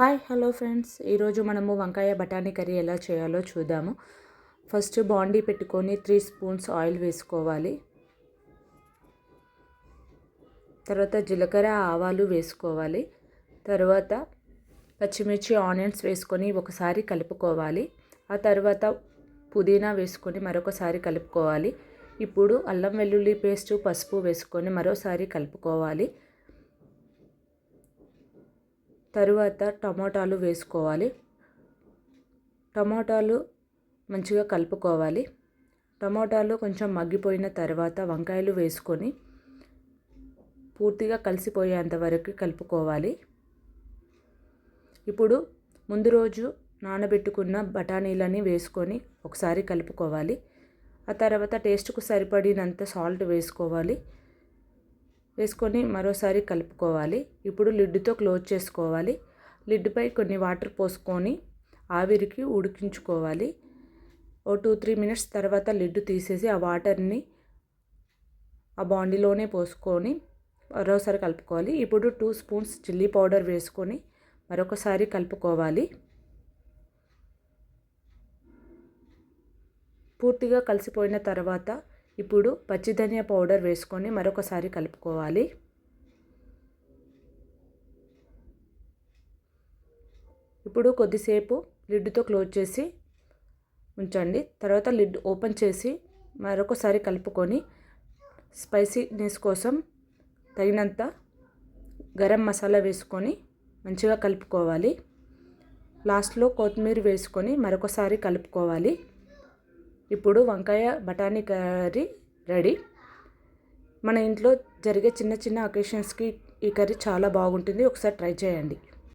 Hi hello friends. ఈరోజు మనము వంకాయ బఠానీ కర్రీ ఎలా చేయాలో చూద్దాము. ఫస్ట్ బాండీ పెట్టుకొని త్రీ స్పూన్స్ ఆయిల్ వేసుకోవాలి. తర్వాత జీలకర్ర ఆవాలు వేసుకోవాలి. తర్వాత పచ్చిమిర్చి ఆనియన్స్ వేసుకొని ఒకసారి కలుపుకోవాలి. ఆ తర్వాత పుదీనా వేసుకొని మరొకసారి కలుపుకోవాలి. ఇప్పుడు అల్లం వెల్లుల్లి పేస్టు పసుపు వేసుకొని మరోసారి కలుపుకోవాలి. తరువాత టమోటాలు వేసుకోవాలి. టమోటాలు మంచిగా కలుపుకోవాలి. టమోటాలు కొంచెం మగ్గిపోయిన తర్వాత వంకాయలు వేసుకొని పూర్తిగా కలిసిపోయేంత వరకు కలుపుకోవాలి. ఇప్పుడు ముందు రోజు నానబెట్టుకున్న బఠానీలని వేసుకొని ఒకసారి కలుపుకోవాలి. ఆ తర్వాత టేస్ట్కు సరిపడినంత సాల్ట్ వేసుకోవాలి. వేసుకొని మరోసారి కలుపుకోవాలి. ఇప్పుడు లిడ్తో క్లోజ్ చేసుకోవాలి. లిడ్పై కొన్ని వాటర్ పోసుకొని ఆవిరికి ఉడికించుకోవాలి. ఓ టూ త్రీ మినిట్స్ తర్వాత లిడ్ తీసేసి ఆ వాటర్ని ఆ బాండీలోనే పోసుకొని మరోసారి కలుపుకోవాలి. ఇప్పుడు టూ స్పూన్స్ చిల్లీ పౌడర్ వేసుకొని మరొకసారి కలుపుకోవాలి. పూర్తిగా కలిసిపోయిన తర్వాత ఇప్పుడు పచ్చిధనియా పౌడర్ వేసుకొని మరొకసారి కలుపుకోవాలి. ఇప్పుడు కొద్దిసేపు లిడ్తో క్లోజ్ చేసి ఉంచండి. తర్వాత లిడ్ ఓపెన్ చేసి మరొకసారి కలుపుకొని స్పైసీనెస్ కోసం తగినంత గరం మసాలా వేసుకొని మంచిగా కలుపుకోవాలి. లాస్ట్లో కొత్తిమీర వేసుకొని మరొకసారి కలుపుకోవాలి. ఇప్పుడు వంకాయ బఠానీ కర్రీ రెడీ. మన ఇంట్లో జరిగే చిన్న చిన్న అకేషన్స్కి ఈ కర్రీ చాలా బాగుంటుంది. ఒకసారి ట్రై చేయండి.